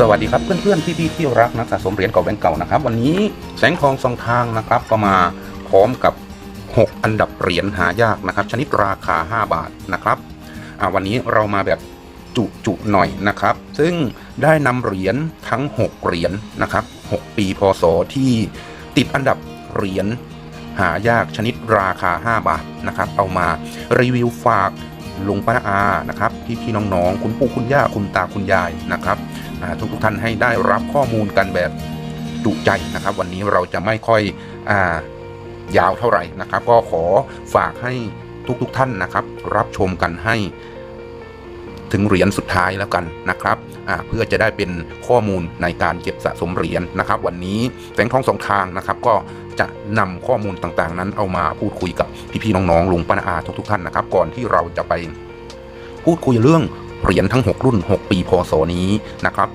สวัสดีครับเพื่อนๆพี่ๆที่รักนักสะสมเหรียญเก่าแบงก์เก่านะครับ วันนี้แสงทองสองทางนะครับก็มาพร้อมกับ 6 อันดับเหรียญหายากนะครับ ชนิดราคา 5 บาทนะครับวันนี้เรามาแบบจุๆหน่อยนะครับ ซึ่งได้นำเหรียญทั้ง 6 เหรียญนะครับ 6 ปีพศที่ติดอันดับเหรียญหายากชนิดราคา 5 บาทนะครับ เอามารีวิวฝากลุงป้าอานะครับพี่ๆน้องๆ คุณปู่คุณย่าคุณตาคุณยายนะครับ ทุกทุกท่านให้ได้รับข้อมูลกันแบบจุใจนะครับ วันนี้เราจะไม่ค่อยอยาวเท่าไหร่นะครับ ก็ขอฝากให้ทุกๆทท่านนะครับ รับชมกันให้ถึงเหรียญสุดท้ายแล้วกันนะครับเพื่อจะได้เป็นข้อมูลในการเก็บสะสมเหรียญนะครับ วันนี้แสงทองสองทางนะครับ ก็จะนำข้อมูลต่างๆ นั้นเอามาพูดคุยกับพี่ๆน้องๆลุงปนอาอาทุกๆท่านนะครับ ก่อนที่เราจะไปพูดคุยเรื่อง เหรียญทั้ง 6 รุ่น 6 ปีพศนี้นะครับ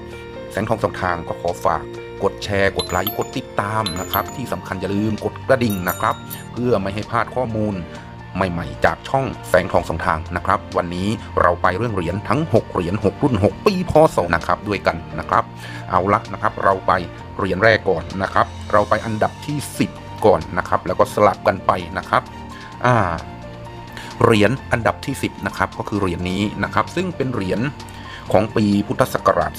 แสงทองสองทางก็ขอฝากกดแชร์กดไลค์กดติดตามนะครับ ที่สำคัญอย่าลืมกดกระดิ่งนะครับ เพื่อไม่ให้พลาดข้อมูลใหม่ๆ จากช่องแสงทองสองทางนะครับ วันนี้เราไปเรื่องเหรียญทั้ง 6 เหรียญ6 รุ่น 6 ปีพศนะครับด้วยกันนะครับ เอาละนะครับเราไปเหรียญแรกก่อนนะครับ เราไปอันดับที่ 10 ก่อนนะครับ แล้วก็สลับกันไปนะครับ อ่า เหรียญอันดับที่ 10 นะครับ ก็คือเหรียญนี้นะครับ ซึ่งเป็นเหรียญของปีพุทธศักราช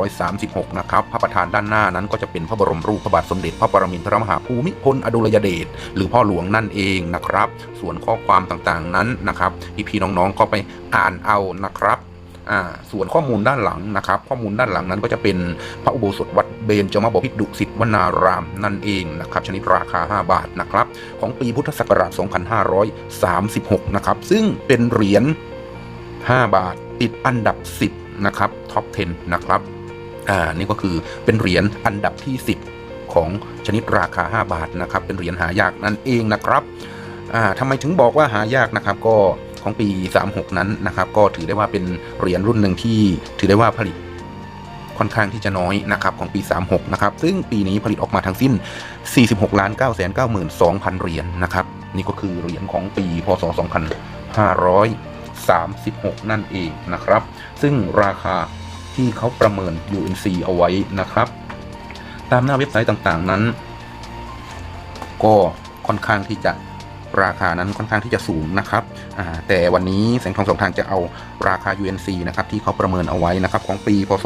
2536 นะครับ พระประธานด้านหน้านั้นก็จะเป็นพระบรมรูปพระบาทสมเด็จพระปรมินทรมหาภูมิพลอดุลยเดชหรือพ่อหลวงนั่นเองนะครับ ส่วนข้อความต่างๆนั้นนะครับพี่ๆน้องๆก็ไปอ่านเอานะครับ ส่วนข้อมูลด้านหลังนะครับ ข้อมูลด้านหลังนั้นก็จะเป็นพระอุโบสถวัดเบญจมบพิตรดุสิตวนารามนั่นเองนะครับชนิดราคา 5 บาทนะครับ ของปีพุทธศักราช 2536 นะครับ ซึ่งเป็นเหรียญ 5 บาทติดอันดับ 10 นะครับท็อป 10 นะครับอ่านี่ก็คือเป็นเหรียญอันดับที่ 10 ของชนิดราคา 5 บาทนะครับ เป็นเหรียญหายากนั่นเองนะครับอ่าทำไมถึงบอกว่าหายากนะครับก็ ของปี 36 นั้นนะครับ ก็ถือได้ว่าเป็นเหรียญรุ่นหนึ่งที่ถือได้ว่าผลิตค่อนข้างที่จะน้อยนะครับของปี 36 นะครับ ซึ่งปีนี้ผลิตออกมาทั้งสิ้น 46ล้าน9 9 2 0 0 0 เหรียญนะครับ นี่ก็คือเหรียญของปี พศ 2536 นั่นเองนะครับ ซึ่งราคาที่เขาประเมิน UNC เอาไว้นะครับ ตามหน้าเว็บไซต์ต่างๆนั้น ก็ค่อนข้างที่จะ ราคานั้นค่อนข้างที่จะสูงนะครับอ่าแต่วันนี้แสงทองสองทางจะเอาราคา UNC นะครับที่เขาประเมินเอาไว้นะครับของปีพศ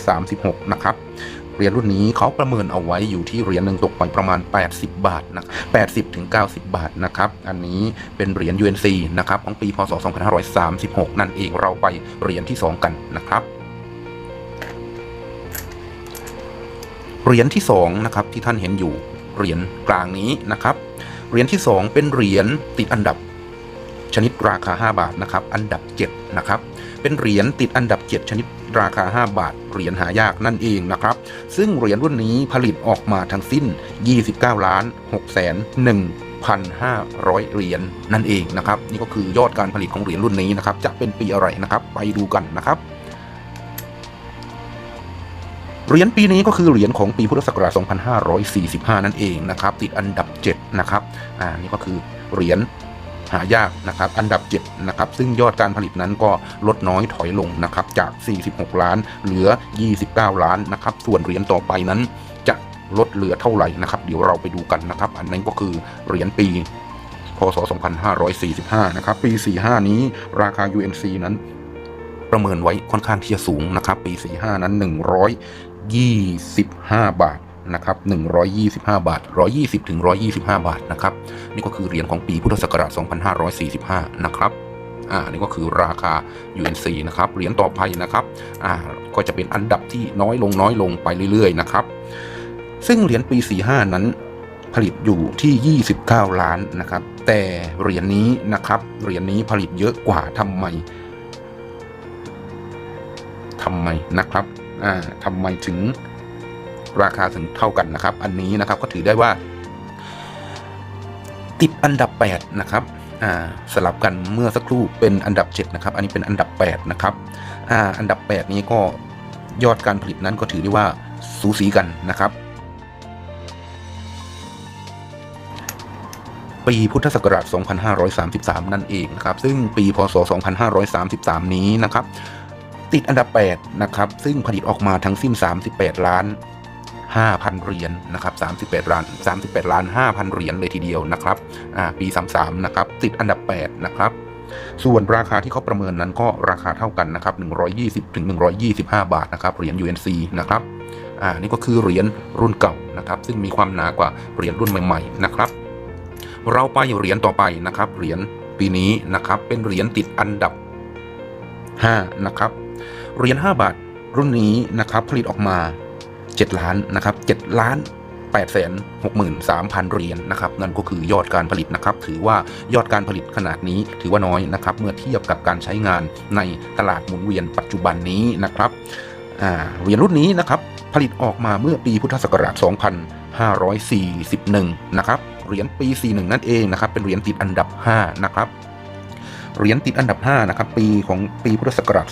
2536 นะครับเหรียญรุ่นนี้เขาประเมินเอาไว้อยู่ที่เหรียญหนึ่งตกไปประมาณ 80 บาทนะ80ถึง90 บาทนะครับ อันนี้เป็นเหรียญ UNC นะครับของปีพศ 2536 นั่นเองเราไปเหรียญที่ 2 กันนะครับเหรียญที่2นะครับที่ท่านเห็นอยู่เหรียญกลางนี้นะครับ เหรียญที่ 2 เป็นเหรียญติดอันดับ ชนิดราคา 5 บาทนะครับ อันดับ7นะครับ เป็นเหรียญติดอันดับ 7 ชนิดราคา 5 บาท เหรียญหายากนั่นเองนะครับ ซึ่งเหรียญรุ่นนี้ผลิตออกมาทั้งสิ้น 29 ล้าน6แสน1,500 เหรียญนั่นเองนะครับ นี่ก็คือยอดการผลิตของเหรียญรุ่นนี้นะครับ จะเป็นปีอะไรนะครับ ไปดูกันนะครับ เหรียญปีนี้ก็คือเหรียญของปีพุทธศักราช 2545 นั่นเองนะครับ ติดอันดับ 7 นะครับ อ่า นี่ก็คือเหรียญหายากนะครับ อันดับ 7 นะครับ ซึ่งยอดการผลิตนั้นก็ลดน้อยถอยลงนะครับ จาก 46 ล้าน เหลือ 29 ล้านนะครับ ส่วนเหรียญต่อไปนั้นจะลดเหลือเท่าไหร่นะครับ เดี๋ยวเราไปดูกันนะครับ อันนั้นก็คือเหรียญปีพศ 2545 นะครับ ปี 45 นี้ราคา UNC นั้นประเมินไว้ค่อนข้างที่จะสูงนะครับ ปี 45 นั้น 125 บาทนะครับ125 บาท 120ถึง125 บาทนะครับ นี่ก็คือเหรียญของปีพุทธศักราช 2545 นะครับ อ่า นี่ก็คือราคา UNC นะครับ เหรียญต่อไปนะครับ อ่า ก็จะเป็นอันดับที่น้อยลงน้อยลงไปเรื่อยๆ นะครับ ซึ่งเหรียญปี 45 นั้นผลิตอยู่ที่ 29 ล้านนะครับ แต่เหรียญนี้นะครับ เหรียญนี้ผลิตเยอะกว่าทำไมทำไมนะครับ อ่าทำไมถึงราคาถึงเท่ากันนะครับ อันนี้นะครับก็ถือได้ว่า ติดอันดับ 8 นะครับอ่าสลับกันเมื่อสักครู่เป็นอันดับ 7 นะครับ อันนี้เป็นอันดับ 8 นะครับอ่าอันดับ 8 นี้ก็ยอดการผลิตนั้นก็ถือได้ว่าสูสีกันนะครับ ปีพุทธศักราช 2533 นั่นเองนะครับ ซึ่งปีพศ 2533 นี้นะครับ ติดอันดับ 8 นะครับ ซึ่งผลิตออกมาทั้งสิ้น 38 ล้าน 5,000 เหรียญนะครับ 38 ล้าน 38 ล้าน 5,000 เหรียญเลยทีเดียวนะครับอ่าปี 33 นะครับ ติดอันดับ 8 นะครับ ส่วนราคาที่เขาประเมินนั้นก็ราคาเท่ากันนะครับ 120 ถึง 125 บาทนะครับ เหรียญ UNC นะครับ อ่า นี่ก็คือเหรียญรุ่นเก่านะครับ ซึ่งมีความหนากว่าเหรียญรุ่นใหม่ ๆ นะครับ เราไปเหรียญต่อไปนะครับ เหรียญปีนี้นะครับ เป็นเหรียญติดอันดับ5นะครับ เหรียญ5บาทรุ่นนี้นะครับผลิตออกมา 7 ล้านนะครับ7ล้าน8แสน63,000 เหรียญนะครับนั่นก็คือยอดการผลิตนะครับถือว่ายอดการผลิตขนาดนี้ถือว่าน้อยนะครับเมื่อเทียบกับการใช้งานในตลาดหมุนเวียนปัจจุบันนี้นะครับเหรียญรุ่นนี้นะครับผลิตออกมาเมื่อปีพุทธศักราช 2541 นะครับเหรียญปี 41 นั่นเองนะครับเป็นเหรียญติดอันดับ 5 นะครับ เหรียญติดอันดับ5นะครับปีของปีพุทธศักราช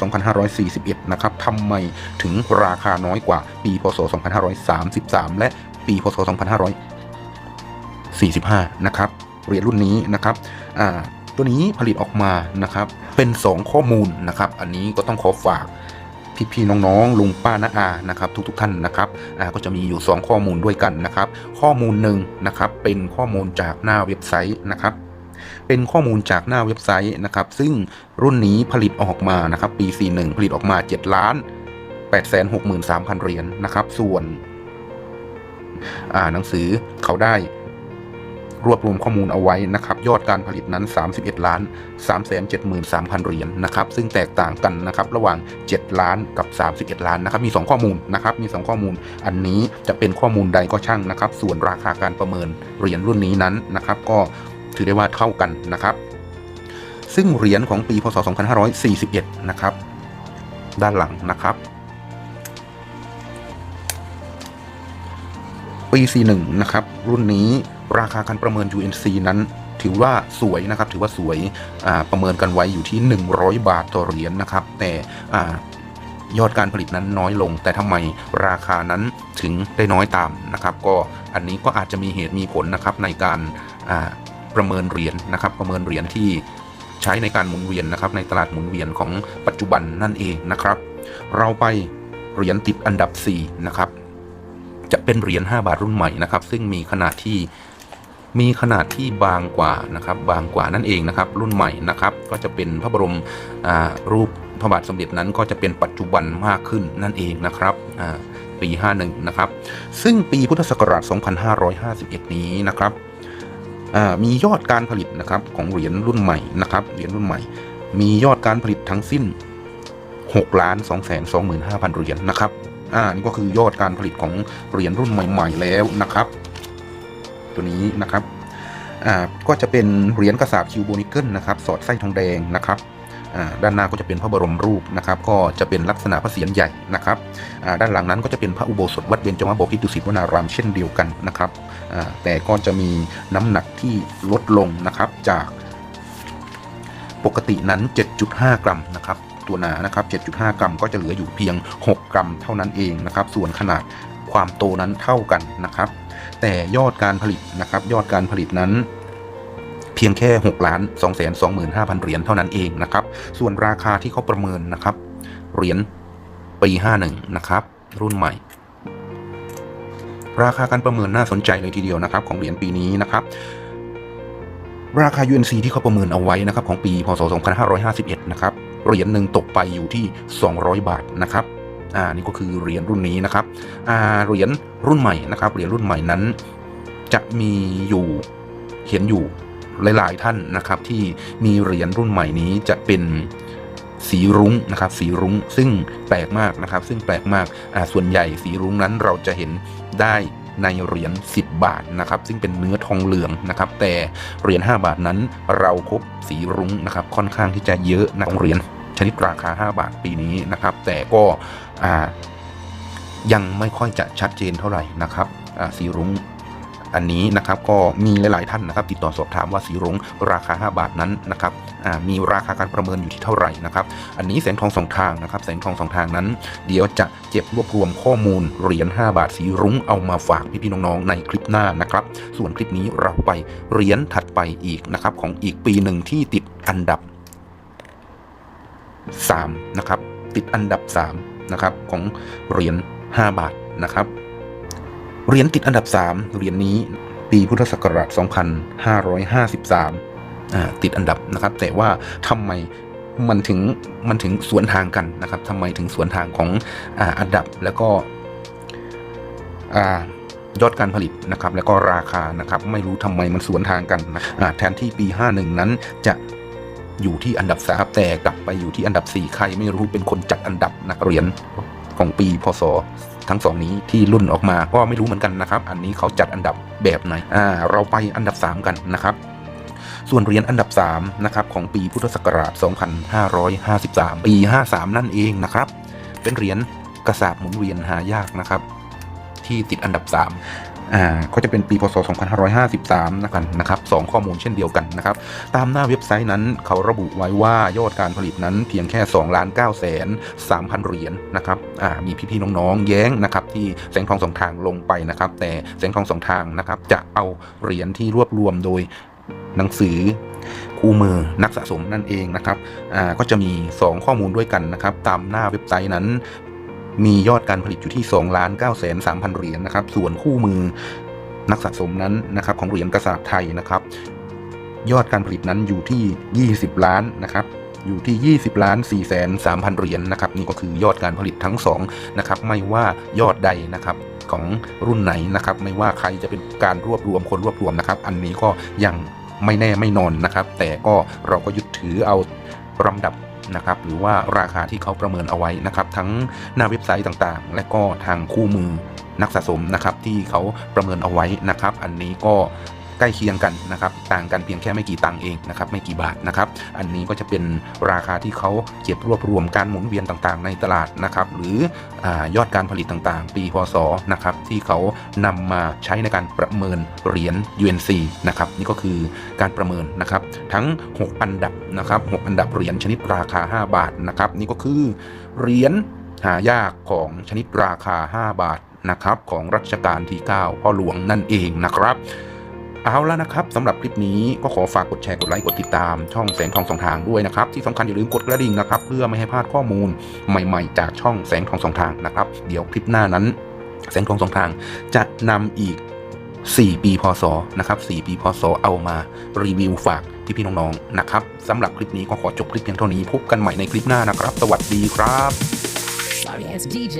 2541 นะครับทำไมถึงราคาน้อยกว่าปีพศ 2533 และปีพศ 2545 นะครับเหรียญรุ่นนี้นะครับตัวนี้ผลิตออกมานะครับเป็น 2 ข้อมูลนะครับ อันนี้ก็ต้องขอฝากพี่ๆน้องๆลุงป้าน้าอานะครับ ทุกๆท่านนะครับก็จะมีอยู่ 2 ข้อมูลด้วยกันนะครับ ข้อมูลหนึ่งนะครับเป็นข้อมูลจากหน้าเว็บไซต์นะครับ เป็นข้อมูลจากหน้าเว็บไซต์นะครับ ซึ่งรุ่นนี้ผลิตออกมานะครับ ปี 41 ผลิตออกมา 7 ล้าน 8 6 3 0 0 0 เหรียญนะครับ ส่วนอ่าหนังสือเขาได้รวบรวมข้อมูลเอาไว้นะครับ ยอดการผลิตนั้น 31 ล้าน 3 7 3 0 0 0 เหรียญนะครับ ซึ่งแตกต่างกันนะครับ ระหว่าง 7 ล้านกับ 31 ล้านนะครับ มี 2 ข้อมูลนะครับ มี 2 ข้อมูล อันนี้จะเป็นข้อมูลใดก็ช่างนะครับ ส่วนราคาการประเมินเหรียญรุ่นนี้นั้นนะครับ ก็ ถือได้ว่าเท่ากันนะครับ ซึ่งเหรียญของปีพศ 2541 นะครับ ด้านหลังนะครับ ปี 41 นะครับ รุ่นนี้ราคาการประเมิน UNC นั้นถือว่าสวยนะครับ ถือว่าสวยประเมินกันไว้อยู่ที่ 100 บาทต่อเหรียญนะครับ แต่ยอดการผลิตนั้นน้อยลง แต่ทำไมราคานั้นถึงได้น้อยตามนะครับ ก็อันนี้ก็อาจจะมีเหตุมีผลนะครับในการ ประเมินเหรียญนะครับ ประเมินเหรียญที่ใช้ในการหมุนเวียนนะครับ ในตลาดหมุนเวียนของปัจจุบันนั่นเองนะครับ เราไปเหรียญติดอันดับ 4 นะครับ จะเป็นเหรียญ5บาทรุ่นใหม่นะครับ ซึ่งมีขนาดที่มีขนาดที่บางกว่านะครับ บางกว่านั่นเองนะครับ รุ่นใหม่นะครับ ก็จะเป็นพระบรมรูปพระบาทสมเด็จนั้นก็จะเป็นปัจจุบันมากขึ้นนั่นเองนะครับอ่าปี 51 นะครับ ซึ่งปีพุทธศักราช 2551 นี้นะครับ มียอดการผลิตนะครับของเหรียญรุ่นใหม่นะครับเหรียญรุ่นใหม่ มียอดการผลิตทั้งสิ้น6ล้าน2แสน25,000เหรียญนะครับอ่านี่ก็คือยอดการผลิตของเหรียญรุ่นใหม่ ๆ แล้วนะครับ ตัวนี้นะครับอ่าก็จะเป็นเหรียญกระสาบคิวโบนิเกิลนะครับ สอดไส้ทองแดงนะครับด้านหน้าก็จะเป็นพระบรมรูปนะครับ ก็จะเป็นลักษณะพระเศียรใหญ่นะครับด้านหลังนั้นก็จะเป็นพระอุโบสถวัดเบญจมาบพิตรดุสิตวนารามเช่นเดียวกันนะครับ แต่ก็จะมีน้ำหนักที่ลดลงนะครับจากปกตินั้น 7.5 กรัมนะครับตัวหนานะครับ 7.5 กรัมก็จะเหลืออยู่เพียง 6 กรัมเท่านั้นเองนะครับ ส่วนขนาดความโตนั้นเท่ากันนะครับ แต่ยอดการผลิตนะครับ ยอดการผลิตนั้นเพียงแค่ 6 ล้าน 2 2 5 0 0 0 เหรียญเท่านั้นเองนะครับ ส่วนราคาที่เขาประเมินนะครับ เหรียญปี 51 นะครับ รุ่นใหม่ ราคาการประเมินน่าสนใจเลยทีเดียวนะครับของเหรียญปีนี้นะครับราคา UNC ที่เขาประเมินเอาไว้นะครับของปีพศ 2551 นะครับเหรียญหนึ่งตกไปอยู่ที่ 200 บาทนะครับอ่านี่ก็คือเหรียญรุ่นนี้นะครับอ่าเหรียญรุ่นใหม่นะครับเหรียญรุ่นใหม่นั้น จะมีอยู่เห็นอยู่หลาย ๆ ท่านนะครับ ที่มีเหรียญรุ่นใหม่นี้จะเป็นสีรุ้งนะครับ สีรุ้งซึ่งแปลกมากนะครับ ซึ่งแปลกมากอ่าส่วนใหญ่สีรุ้งนั้นเราจะเห็น ได้ในเหรียญ10 บาทนะครับ ซึ่งเป็นเนื้อทองเหลืองนะครับ แต่เหรียญ5บาทนั้นเราพบสีรุ้งนะครับ ค่อนข้างที่จะเยอะนะของเหรียญชนิดราคา 5 บาทปีนี้นะครับ แต่ก็ยังไม่ค่อยจะชัดเจนเท่าไหร่นะครับสีรุ้ง อันนี้นะครับก็มีหลาย ๆ ท่านนะครับ ติดต่อสอบถามว่าสีรุ้งราคา 5 บาทนั้นนะครับมีราคาการประเมินอยู่ที่เท่าไหร่นะครับ อันนี้แสงทองสองทางนะครับ แสงทองสองทางนั้น เดี๋ยวจะเก็บรวบรวมข้อมูลเหรียญ5บาทสีรุ้งเอามาฝากพี่ๆน้อง ๆ ในคลิปหน้านะครับ ส่วนคลิปนี้เราไปเหรียญถัดไปอีกนะครับของอีกปีหนึ่งที่ติดอันดับ 3 นะครับ ติดอันดับ 3 นะครับ ของเหรียญ5บาทนะครับ เหรียญติดอันดับ 3 เหรียญนี้ปีพุทธศักราช 2553อ่าติดอันดับนะครับ แต่ว่าทำไมมันถึงมันถึงสวนทางกันนะครับทำไมถึงสวนทางของออันดับแล้วก็ยอดการผลิตนะครับ แล้วก็ราคานะครับ ไม่รู้ทำไมมันสวนทางกันนะแทนที่ปี 51 นั้นจะอยู่ที่อันดับสามแต่กลับไปอยู่ที่อันดับ 4 ใครไม่รู้เป็นคนจัดอันดับนักเรียนของปีพศ ทั้งสองนี้ที่รุ่นออกมาก็ไม่รู้เหมือนกันนะครับ อันนี้เขาจัดอันดับแบบไหนอ่าเราไปอันดับ 3 กันนะครับส่วนเหรียญอันดับ3นะครับของปีพุทธศักราช 2553 ปี 53 นั่นเองนะครับ เป็นเหรียญกระสาบหมุนเวียนหายากนะครับ ที่ติดอันดับ 3 อ่าก็จะเป็นปีพศ 2553 นะครับนะครับสองข้อมูลเช่นเดียวกันนะครับ ตามหน้าเว็บไซต์นั้นเขาระบุไว้ว่ายอดการผลิตนั้นเพียงแค่2ล้าน9แสน3,000 เหรียญนะครับอ่ามีพี่ๆน้องๆแย้งนะครับที่แสงทองสองทางลงไปนะครับ แต่แสงทองสองทางนะครับจะเอาเหรียญที่รวบรวมโดยหนังสือคู่มือนักสะสมนั่นเองนะครับ อ่า ก็จะมี 2 ข้อมูลด้วยกันนะครับ ตามหน้าเว็บไซต์นั้น มียอดการผลิตอยู่ที่2ล้าน9แสน3,000เหรียญนะครับ ส่วนคู่มือนักสะสมนั้นนะครับของเหรียญกระสาบไทยนะครับ ยอดการผลิตนั้นอยู่ที่ 20 ล้านนะครับอยู่ที่ 20 ล้าน4แสน3,000 เหรียญนะครับ นี่ก็คือยอดการผลิตทั้ง2นะครับ ไม่ว่ายอดใดนะครับของรุ่นไหนนะครับ ไม่ว่าใครจะเป็นการรวบรวมคนรวบรวมนะครับ อันนี้ก็ยังไม่แน่ไม่นอนนะครับ แต่ก็เราก็ยึดถือเอาลำดับ นะครับหรือว่าราคาที่เขาประเมินเอาไว้นะครับทั้งหน้าเว็บไซต์ต่างๆ และก็ทางคู่มือนักสะสมนะครับที่เขาประเมินเอาไว้นะครับ อันนี้ก็ ใกล้เคียงกันนะครับต่างกันเพียงแค่ไม่กี่ตังค์เองนะครับไม่กี่บาทนะครับอันนี้ก็จะเป็นราคาที่เขาเก็บรวบรวมการหมุนเวียนต่างๆ ในตลาดนะครับหรืออยอดการผลิตต่างๆ ปีพศนะครับที่เขานำมาใช้ในการประเมินเหรียญ UNC นะครับนี่ก็คือการประเมินนะครับทั้ง 6 อันดับนะครับ6อันดับเหรียญชนิดราคา 5 บาทนะครับนี่ก็คือเหรียญหายากของชนิดราคา 5 บาทนะครับของรัชกาลที่ 9 พ่อหลวงนั่นเองนะครับ เอาแล้วนะครับสำหรับคลิปนี้ก็ขอฝากกดแชร์กดไลค์กดติดตาม ช่องแสงทองสองทางด้วยนะครับ ที่สำคัญอย่าลืมกดกระดิ่งนะครับ เพื่อไม่ให้พลาดข้อมูลใหม่ๆ จากช่องแสงทองสองทางนะครับ เดี๋ยวคลิปหน้านั้น แสงทองสองทางจะนำอีก 4 ปีพศนะครับ4ปีพศเอามารีวิวฝากพี่ๆน้องๆนะครับสำหรับคลิปนี้ก็ขอจบคลิปเพียงเท่านี้พบกันใหม่ในคลิปหน้านะครับ สวัสดีครับ Sorry, it's DJ.